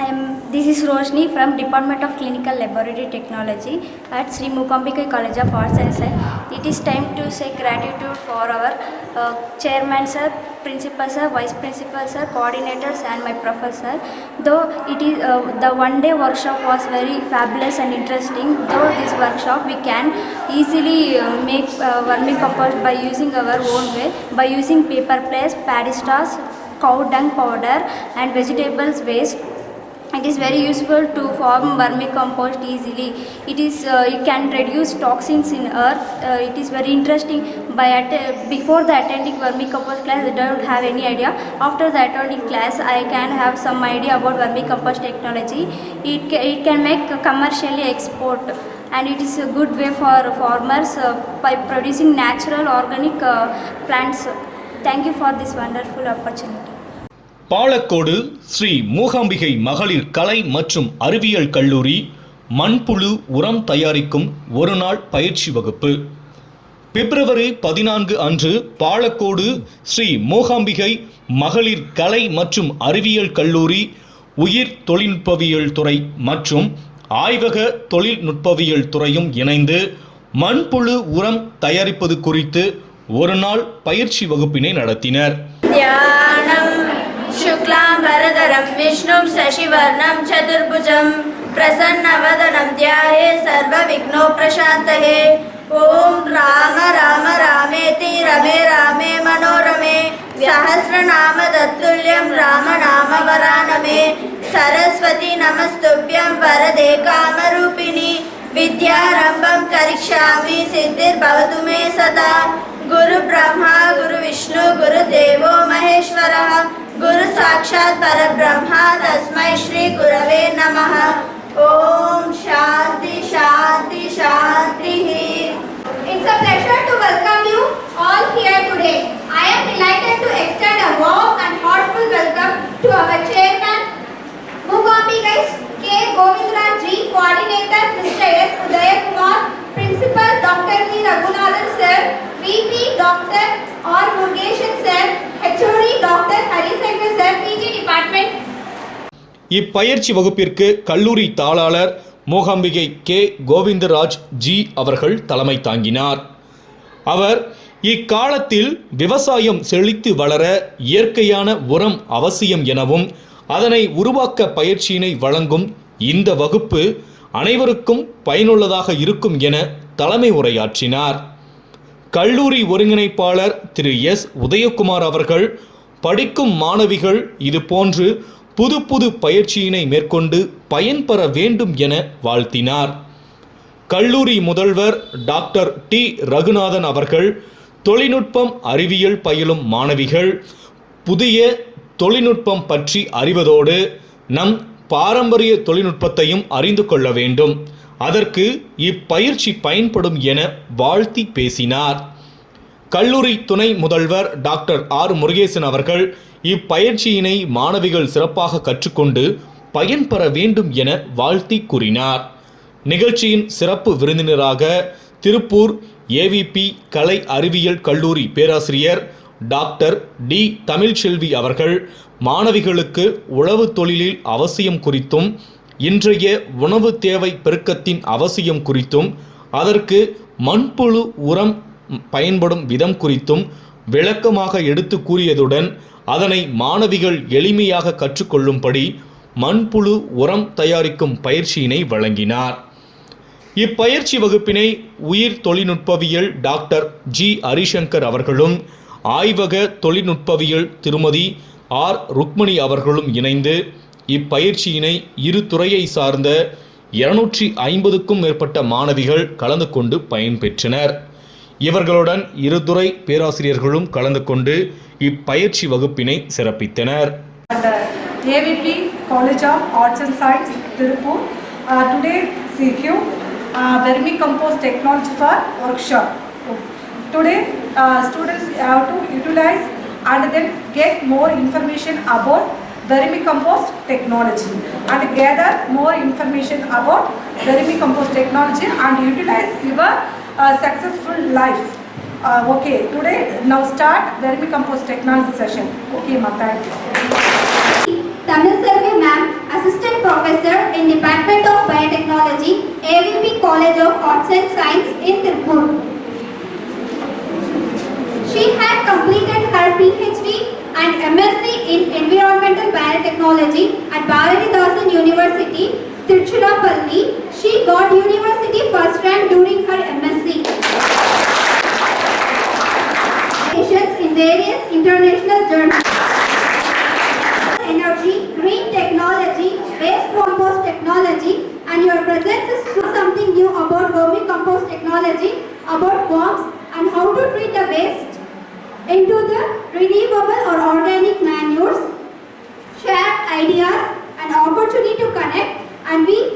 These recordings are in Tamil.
I am. This is Roshni from Department of Clinical Laboratory Technology at Sri Mukambika College of Arts and Science. It is time to say gratitude for our uh, chairman sir, principal sir, vice principal sir, coordinators, and my professor. Though it is uh, the one-day workshop was very fabulous and interesting. Though this workshop we can easily uh, make uh, vermicompost by using our own way by using paper plates, paddy cow dung powder, and vegetables waste it is very useful to form vermicompost easily. It is uh, it can reduce toxins in earth. Uh, it is very interesting. By before the attending vermicompost class i don't have any idea. After the attending class i can have some idea about vermicompost technology. It, ca- it can make commercially export and it is a good way for farmers uh, by producing natural organic uh, plants. Thank you for this wonderful opportunity Palacode Sri Mookambika மகளிர் கலை மற்றும் அறிவியல் கல்லூரி மண்புழு உரம் தயாரிக்கும் ஒருநாள் பயிற்சி வகுப்பு. பிப்ரவரி பதினான்கு அன்று பாலக்கோடு ஸ்ரீ மூகாம்பிகை மகளிர் கலை மற்றும் அறிவியல் கல்லூரி உயிர் தொழில்நுட்பவியல் துறை மற்றும் ஆய்வக தொழில்நுட்பவியல் துறையும் இணைந்து மண்புழு உரம் தயாரிப்பது குறித்து ஒருநாள் பயிற்சி வகுப்பினை நடத்தினர். ध्यानं शुक्लाम्बरधरं विष्णुं शशिवर्णं, चतुर्भुजं, प्रसन्नवदनं ध्याये सर्वविघ्नोप्रशान्तये ॐ राम राम, रामेति, रमे, रामे, मनोरमे सहस्रनाम तत्तुल्यं रामनामवरानमे सरस्वती नमस्तुभ्यं, वरदे कामरूपिणि, विद्यारम्भं करिष्यामि, सिद्धिर्भवतु मे सदा। गुरु ब्रह्मा गुरु विष्णु गुरुदेवो महेश्वरः। गुरु साक्षात् परब्रह्मा तस्मै श्री गुरवे नमः ॐ शान्ति शान्ति शान्तिः It's a pleasure to welcome you all here today. I am delighted to extend a warm and heartful welcome to our chairman, Mugambi guys, K. Govindraj G, coordinator Mr. S. Udayakumar, principal Dr. V. Raghunathan sir, VP Dr. R. Murugeshan sir, HOD இப்பயிற்சி வகுப்பிற்கு கல்லூரி தாளாளர் மூகாம்பிகை கே. கோவிந்தராஜ் ஜி அவர்கள் தலைமை தாங்கினார். அவர் இக்காலத்தில் விவசாயம் செழித்து வளர இயற்கையான உரம் அவசியம் எனவும் அதனை உருவாக்க பயிற்சியினை வழங்கும் இந்த வகுப்பு அனைவருக்கும் பயனுள்ளதாக இருக்கும் என தலைமை உரையாற்றினார். கல்லூரி ஒருங்கிணைப்பாளர் திரு எஸ். உதயகுமார் அவர்கள் படிக்கும் மாணவிகள் இதுபோன்று புது புது பயிற்சியினை மேற்கொண்டு பயன்பெற வேண்டும் என வாழ்த்தினார். கல்லூரி முதல்வர் டாக்டர் டி. ரகுநாதன் அவர்கள் தொழில்நுட்பம் அறிவியல் பயிலும் மாணவிகள் புதிய தொழில்நுட்பம் பற்றி அறிவதோடு நம் பாரம்பரிய தொழில்நுட்பத்தையும் அறிந்து கொள்ள வேண்டும். அதற்கு இப்பயிற்சி பயன்படும் என வாழ்த்தி பேசினார். கல்லூரி துணை முதல்வர் டாக்டர் ஆர். முருகேசன் அவர்கள் இப்பயிற்சியினை மாணவிகள் சிறப்பாக கற்றுக்கொண்டு பயன்பெற வேண்டும் என வாழ்த்தி கூறினார். நிகழ்ச்சியின் சிறப்பு விருந்தினராக திருப்பூர் ஏவிபி கலை அறிவியல் கல்லூரி பேராசிரியர் டாக்டர் டி. தமிழ்ச்செல்வி அவர்கள் மாணவிகளுக்கு உழவு தொழிலில் அவசியம் குறித்தும் இன்றைய உணவு தேவை பெருக்கத்தின் அவசியம் குறித்தும் அதற்கு மண்புழு உரம் பயன்படும் விதம் குறித்தும் விளக்கமாக எடுத்து கூறியதுடன் அதனை மாணவிகள் எளிமையாக கற்றுக்கொள்ளும்படி மண்புழு உரம் தயாரிக்கும் பயிற்சியினை வழங்கினார். இப்பயிற்சி வகுப்பினை உயிர் தொழில்நுட்பவியல் டாக்டர் ஜி. ஹரிசங்கர் அவர்களும் ஆய்வக தொழில்நுட்பவியல் திருமதி ஆர். ருக்மணி அவர்களும் இணைந்து இப்பயிற்சியினை இரு துறையை சார்ந்த இருநூற்றி ஐம்பதுக்கும் மேற்பட்ட மாணவிகள் கலந்து கொண்டு பயன்பெற்றனர். இவர்களுடன் இருதுறை பேராசிரியர்களும் கலந்து கொண்டு இப்பயிற்சி வகுப்பினை சிறப்பித்தனர் AVP college of arts and science Tiruppur today சிக்யூ vermicompost technology for workshop today students how to utilize and then get more information about vermicompost technology and gather more information about vermicompost technology and utilize your A successful life. Uh, okay, today now start vermicompost technology session. Okay, ma, thank you. Tanaserve ma'am, Assistant Professor in Department of Biotechnology, AVP College of Arts and Science in Tirupur. She had completed her PhD and MSc in Environmental Biotechnology at Bharatidasan University, Tiruchirappalli, she got university first rank during her MSc. in various international journals. Energy, green technology, waste compost technology, and your presence is to something new about vermicompost technology, about worms, and how to treat the waste into the renewable or organic manures. Share ideas and opportunity to connect, and we,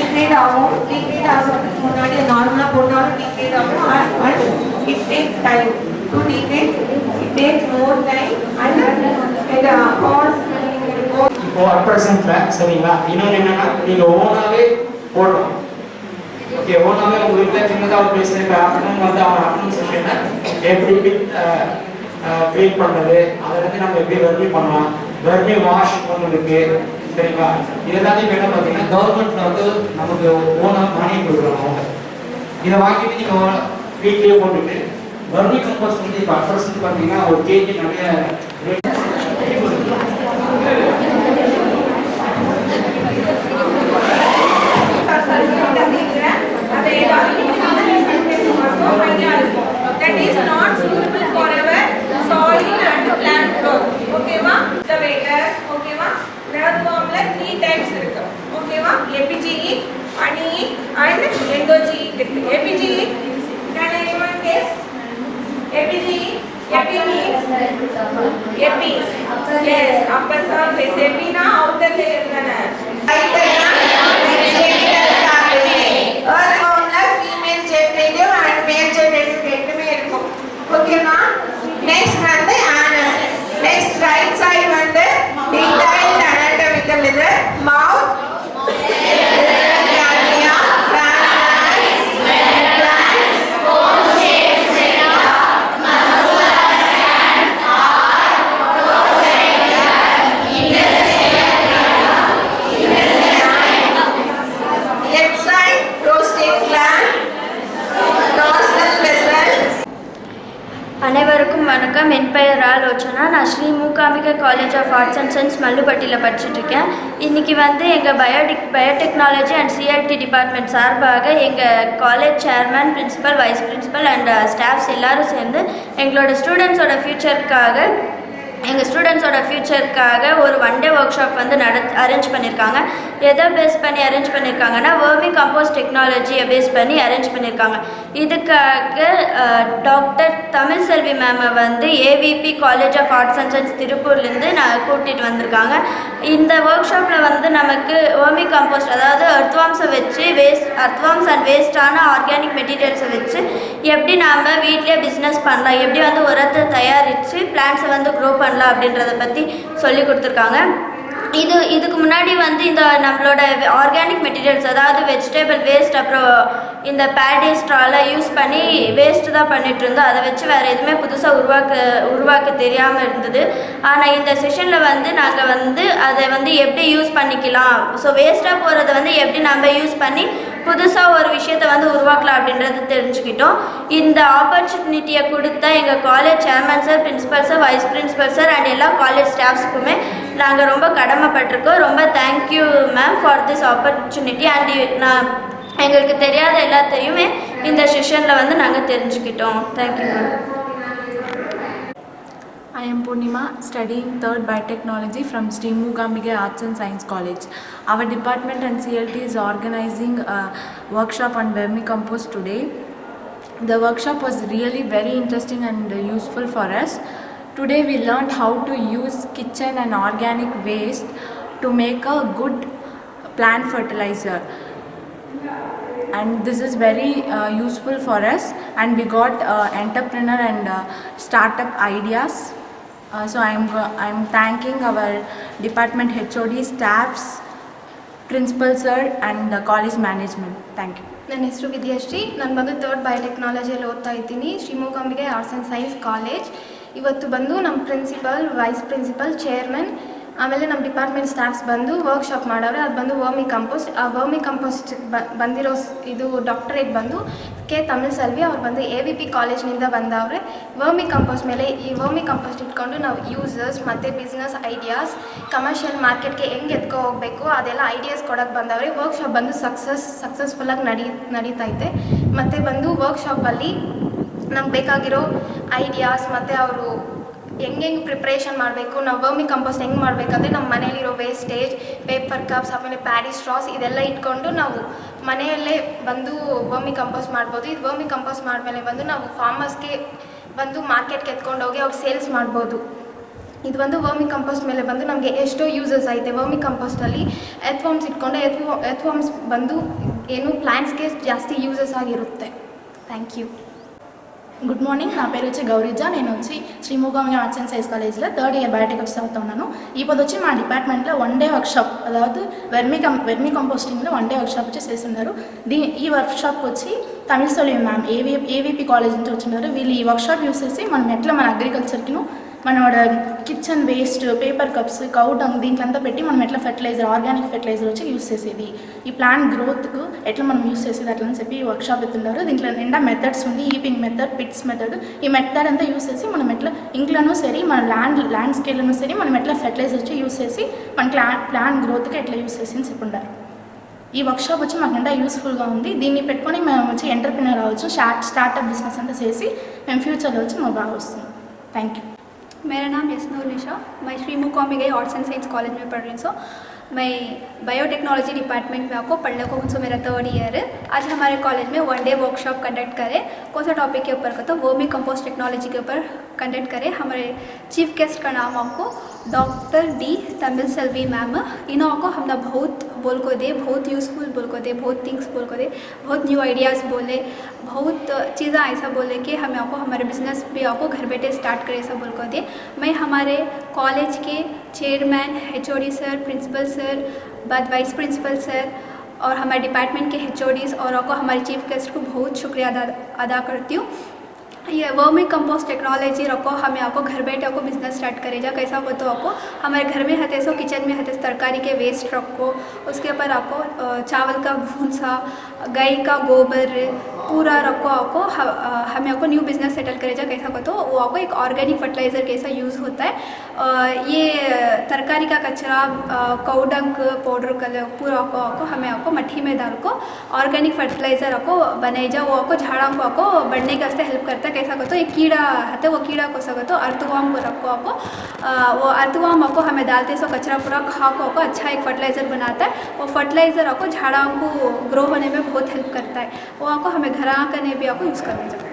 degrade ஆகும். டிக்ரேட் ஆகிறதுக்கு முன்னாடி நார்மலாக போட்டாலும் டிக்ரேட் ஆகும். And it take time to degrade it take more time and and இப்போ அட் ப்ரெசென்ட்ல சரிங்களா? இன்னொன்று என்னன்னா நீங்க ஓனாவே போடணும். ஓகே ஓனாவே உங்க வீட்டில் சின்னதாக ஒரு பிளேஸ் இப்போ ஆஃப்டர்நூன் வந்து அவன் ஆஃப்டர்நூன் செஷனை எப்படி க்ளீன் பண்ணுறது அதை வந்து நம்ம எப்படி வெர்மி பண்ணலாம்? வெர்மி வாஷ் ஒன்று இருக்கு சரிங்களா இது எல்லாத்தையும் என்ன பார்த்தீங்கன்னா கவர்மெண்ட்ல வந்து நமக்கு ஓனாக மானியம் கொடுக்குறாங்க அவங்க. இதை வாங்கிட்டு நீங்கள் வீட்லேயே போட்டுட்டு வறுமை கம்போஸ்ட் வந்து இப்போ அட்ரஸ் ப்ரெசென்ட் பார்த்தீங்கன்னா ஒரு கேஜி நிறைய that is not suitable for our soil and plant growth ஓகேவா மெரத்வாம்ல த்ரீ டைப்ஸ் இருக்கு ஓகேவா எபிஜிஇ அணிஇ அண்ட் எண்டோஜிஇ இருக்கு epigeic can anyone guess epigeic epi means epi is upper surface எபினா outer layer தானே ஓகேவா நெக்ஸ்ட் வந்து அனைவருக்கும் வணக்கம். என் பெயர் ஆலோச்சனா நான் Sri Mookambigai college of arts and science மல்லுப்பட்டியில் படிச்சுட்ருக்கேன். இன்றைக்கி வந்து எங்கள் biotic biotechnology and CLT department சார்பாக எங்கள் college chairman principal vice principal and staffs எல்லாரும் சேர்ந்து எங்களோட ஸ்டூடெண்ட்ஸோட ஃப்யூச்சருக்காக எங்கள் ஸ்டூடெண்ட்ஸோட ஃப்யூச்சருக்காக ஒரு ஒன் டே ஒர்க் ஷாப் வந்து நட அரேஞ்ச் பண்ணியிருக்காங்க எதை பேஸ் பண்ணி அரேஞ்ச் பண்ணியிருக்காங்கன்னா வேர்மி கம்போஸ்ட் டெக்னாலஜியை பேஸ் பண்ணி அரேஞ்ச் பண்ணியிருக்காங்க இதுக்காக டாக்டர் தமிழ்செல்வி மேமை வந்து AVP college of arts and science திருப்பூர்லேருந்து நான் கூட்டிகிட்டு வந்திருக்காங்க. இந்த ஒர்க் ஷாப்பில் வந்து நமக்கு வேர்மி கம்போஸ்ட் அதாவது அர்த்வாம்ஸை வச்சு வேஸ்ட் அர்த்வாம்ஸ் அண்ட் வேஸ்டான ஆர்கானிக் மெட்டீரியல்ஸை வச்சு எப்படி நாம் வீட்லேயே பிஸ்னஸ் பண்ணலாம் எப்படி வந்து உரத்தை தயாரித்து பிளான்ஸை வந்து க்ரோ பண்ணலாம் அப்படின்றத பற்றி சொல்லி கொடுத்துருக்காங்க. இது இதுக்கு முன்னாடி வந்து இந்த நம்மளோட ஆர்கானிக் மெட்டீரியல்ஸ் அதாவது வெஜிடபிள் வேஸ்ட் அப்புறம் இந்த பேடி ஸ்ட்ராலாம் யூஸ் பண்ணி வேஸ்ட் தான் பண்ணிட்டு இருந்தோம். அதை வச்சு வேறு எதுவுமே புதுசாக உருவாக்க உருவாக்க தெரியாமல் இருந்தது. ஆனால் இந்த செஷனில் வந்து நாங்கள் வந்து அதை வந்து எப்படி யூஸ் பண்ணிக்கலாம்? ஸோ வேஸ்ட்டாக போகிறத வந்து எப்படி நம்ம யூஸ் பண்ணி புதுசாக ஒரு விஷயத்த வந்து உருவாக்கலாம் அப்படின்றது தெரிஞ்சுக்கிட்டோம். இந்த ஆப்பர்ச்சுனிட்டியை கொடுத்த எங்கள் college chairman sir principal sir vice principal sir and எல்லா காலேஜ் ஸ்டாஃப்ஸுக்குமே நாங்கள் ரொம்ப கடமைப்பட்டிருக்கோம். ரொம்ப thank you ma'am for this opportunity and நான் எங்களுக்கு தெரியாத எல்லாத்தையுமே இந்த செஷனில் வந்து நாங்கள் தெரிஞ்சுக்கிட்டோம். Thank you ma'am I am Purnima, studying third biotechnology from Sri Moogambiga Arts and Science College. Our department and CLT is organizing a workshop on vermicompost today. The workshop was really very interesting and useful for us. Today we learned how to use kitchen and organic waste to make a good plant fertilizer. and this is very uh, useful for us and we got uh, entrepreneur and uh, startup ideas. So I am I am thanking our department H O D staffs principal sir and college management thank you ನನ್ನ ಹೆಸರು ವಿದ್ಯಾಶ್ರೀ. ನನ್ನ ಮಗು ತರ್ಡ್ ಬಯೋಟೆಕ್ನಾಲಜಿಯಲ್ಲಿ ಓದ್ತಾ ಇದ್ದೀನಿ. ಶಿವಮೊಗ್ಗಾಂಬಿಗೆ ಆರ್ಟ್ಸ್ ಆ್ಯಂಡ್ ಸೈನ್ಸ್ ಕಾಲೇಜ್ ಇವತ್ತು ಬಂದು ನಮ್ಮ ಪ್ರಿನ್ಸಿಪಲ್ ವೈಸ್ ಪ್ರಿನ್ಸಿಪಲ್ ಚೇರ್ಮನ್ ಆಮೇಲೆ ನಮ್ಮ ಡಿಪಾರ್ಟ್ಮೆಂಟ್ ಸ್ಟಾಫ್ಸ್ ಬಂದು ವರ್ಕ್ಶಾಪ್ ಮಾಡೋರೆ. ಅದು ಬಂದು ವರ್ಮಿ ಕಂಪೋಸ್ಟ್ ಆ ವರ್ಮಿ ಕಂಪೋಸ್ಟ್ ಬಂದಿರೋ ಇದು ಡಾಕ್ಟರೇಟ್ ಬಂದು ಕೆ ತಮಿಳ್ ಸಲ್ವಿ ಅವ್ರು ಬಂದು ಎ ವಿ ಪಿ ಕಾಲೇಜ್ನಿಂದ ಬಂದವ್ರೆ. ವರ್ಮಿ ಕಂಪೋಸ್ಟ್ ಮೇಲೆ ಈ ವರ್ಮಿ ಕಂಪೋಸ್ಟ್ ಇಟ್ಕೊಂಡು ನಾವು ಯೂಸರ್ಸ್ ಮತ್ತು ಬಿಸ್ನೆಸ್ ಐಡಿಯಾಸ್ ಕಮರ್ಷಿಯಲ್ ಮಾರ್ಕೆಟ್ಗೆ ಹೆಂಗೆ ಎತ್ಕೊ ಹೋಗಬೇಕು, ಅದೆಲ್ಲ ಐಡಿಯಾಸ್ ಕೊಡೋಕ್ಕೆ ಬಂದವ್ರೆ. ವರ್ಕ್ಶಾಪ್ ಬಂದು ಸಕ್ಸಸ್ ಸಕ್ಸಸ್ಫುಲ್ಲಾಗಿ ನಡಿ, ನಡೀತೈತೆ. ಮತ್ತು ಬಂದು ವರ್ಕ್ಶಾಪಲ್ಲಿ ನಮ್ಗೆ ಬೇಕಾಗಿರೋ ಐಡಿಯಾಸ್ ಮತ್ತು ಅವರು ಹೆಂಗೆ ಹೆಂಗೆ ಪ್ರಿಪ್ರೇಷನ್ ಮಾಡಬೇಕು, ನಾವು ವರ್ಮಿ ಕಂಪೋಸ್ಟ್ ಹೆಂಗೆ ಮಾಡಬೇಕಂದ್ರೆ ನಮ್ಮ ಮನೇಲಿರೋ ವೇಸ್ಟೇಜ್ ಪೇಪರ್ ಕಪ್ಸ್ ಆಮೇಲೆ ಪ್ಯಾಡಿ ಸ್ಟ್ರಾಸ್ ಇದೆಲ್ಲ ಇಟ್ಕೊಂಡು ನಾವು ಮನೆಯಲ್ಲೇ ಬಂದು ವರ್ಮಿ ಕಂಪೋಸ್ಟ್ ಮಾಡ್ಬೋದು. ಇದು ವರ್ಮಿ ಕಂಪೋಸ್ಟ್ ಮಾಡಿದ್ಮೇಲೆ ಬಂದು ನಾವು ಫಾರ್ಮರ್ಸ್ಗೆ ಬಂದು ಮಾರ್ಕೆಟ್ಗೆ ಎತ್ಕೊಂಡೋಗಿ ಅವ್ರು ಸೇಲ್ಸ್ ಮಾಡ್ಬೋದು. ಇದು ಬಂದು ವರ್ಮಿ ಕಂಪೋಸ್ಟ್ ಮೇಲೆ ಬಂದು ನಮಗೆ ಎಷ್ಟೋ ಯೂಸಸ್ ಐತೆ ವರ್ಮಿ ಕಂಪೋಸ್ಟಲ್ಲಿ ಎತ್ವಾಮ್ಸ್ ಇಟ್ಕೊಂಡು ಎತ್ವ ಎತ್ವಾಮ್ಸ್ ಬಂದು ಏನು ಪ್ಲ್ಯಾಂಟ್ಸ್ಗೆ ಜಾಸ್ತಿ ಯೂಸಸ್ ಆಗಿರುತ್ತೆ. Thank you good morning. నా పేరు వచ్చి గౌరీజ. నేను వచ్చి శ్రీముఖం ఆర్ట్స్ అండ్ సైన్స్ కాలేజ్లో థర్డ్ ఇయర్ బయాటికల్స్ చదువుతున్నాను. పొద్దు వచ్చి మా డిపార్ట్మెంట్లో వన్ డే వర్క్షాప్ అதாவது వెర్మి కం వెర్మి కంపోస్టింగ్లో వన్ డే వర్క్షాప్ వచ్చి చేస్తున్నారు. దీ ఈ వర్క్షాప్కి వచ్చి తమిళ సోలి మ్యామ్ ఏవి ఏవీపీ కాలేజ్ నుంచి వచ్చినారు. వీళ్ళు ఈ వర్క్షాప్ యూస్ చేసి మనం ఎట్లా మన అగ్రికల్చర్కిను మన కిచెన్ వేస్ట్ పేపర్ కప్స్ కౌటంగ్ దీంట్లో అంతా పెట్టి మనం ఎట్లా ఫెర్టిలైజర్ ఆర్గానిక్ ఫెర్టిలైజర్ వచ్చి యూస్ చేసేది. ఈ ప్లాంట్ గ్రోత్కు ఎట్లా మనం యూస్ చేసేది అట్లా అని చెప్పి వర్క్ షాప్ ఎత్తున్నారు. దీంట్లో నిండా మెథడ్స్ ఉంది. ఈపింగ్ మెథడ్ పిట్స్ మెథడ్ ఈ మెథడ్ అంతా యూస్ చేసి మనం ఎట్లా ఇంట్లోనూ సరే మన ల్యాండ్ ల్యాండ్ స్కేల్లోనూ సరే మనం ఎట్లా ఫెర్టిలైజర్ వచ్చి యూస్ చేసి మన ప్లాన్ ప్లాన్ గ్రోత్కి ఎట్లా యూస్ చేసి అని చెప్పుంటారు ఈ వర్క్షాప్ వచ్చి మాకు ఎండా యూస్ఫుల్గా ఉంది. దీన్ని పెట్టుకొని మేము వచ్చి ఎంటర్ప్రినర్ అవ్వచ్చు స్టార్ట్ స్టార్టప్ బిజినెస్ అంతా చేసి మేము ఫ్యూచర్లో వచ్చి మాకు బాగా వస్తుంది. థ్యాంక్ యూ मेरा नाम यशनूर निशा। मैं श्री मुकॉमी गई आर्ट्स एंड साइंस कॉलेज में पढ़ रही हूँ मैं बायोटेक्नोलॉजी डिपार्टमेंट में आपको पढ़ने को हूँ, सो मेरा थर्ड ईयर है। आज हमारे कॉलेज में वन डे वर्कशॉप कंडक्ट करें। कौन सा टॉपिक के ऊपर का? तो वर्मी कंपोस्ट टेक्नोलॉजी के ऊपर कंडक्ट करें। हमारे चीफ गेस्ट का नाम आपको doctor D Tamil Selvi ma'am इन्हों को हमने बहुत बोल को दे, बहुत यूज़फुल बोल को दे, बहुत थिंग्स बोल को दे, बहुत न्यू आइडियाज़ बोले, बहुत चीज़ें ऐसा बोले कि हमें आपको, हमारे बिज़नेस भी आपको घर बैठे स्टार्ट करें ऐसा बोल को दे। मैं हमारे कॉलेज के chairman HOD sir principal sir बाद वाइस प्रिंसिपल सर और हमारे डिपार्टमेंट के एच और आपको हमारे चीफ गेस्ट को बहुत शुक्रिया अदा अदा करती हूँ। ये वर्मी कंपोस्ट टेक्नोलॉजी रखो, हमें आपको घर बैठे आपको बिज़नेस स्टार्ट करे। जा कैसा हो तो आपको हमारे घर में हते सो किचन में हते तरकारी के वेस्ट रखो। उसके ऊपर आपको चावल का भूसा, गाय का गोबर पूरा रखो आपको हमें आपको न्यू बिज़नेस सेटल करे जा कैसा हो तो वो आपको एक ऑर्गेनिक फर्टिलाइज़र कैसा यूज़ होता है। ये तरकारी का कचरा कौडंक पाउडर कलर पूरा आपको आपको, हमें आपको मट्टी में डाल को ऑर्गेनिक फर्टिलाइज़र आपको बनाई जा वो आपको झाड़ा को आपको बढ़ने के वास्ते हेल्प करता है कैसा को तो एक कीड़ा है, वो कीड़ा को सको तो अर्थवाम को रखो आपको वो अर्थवाम आपको हमें डालते सो कचरा पूरा खा को आपको अच्छा एक फर्टिलाइज़र बनाता है। वो फर्टिलाइज़र आपको झाड़ा को ग्रो होने में बहुत हेल्प करता है। वो आपको हमें घर करने भी आपको यूज़ करना चाहिए।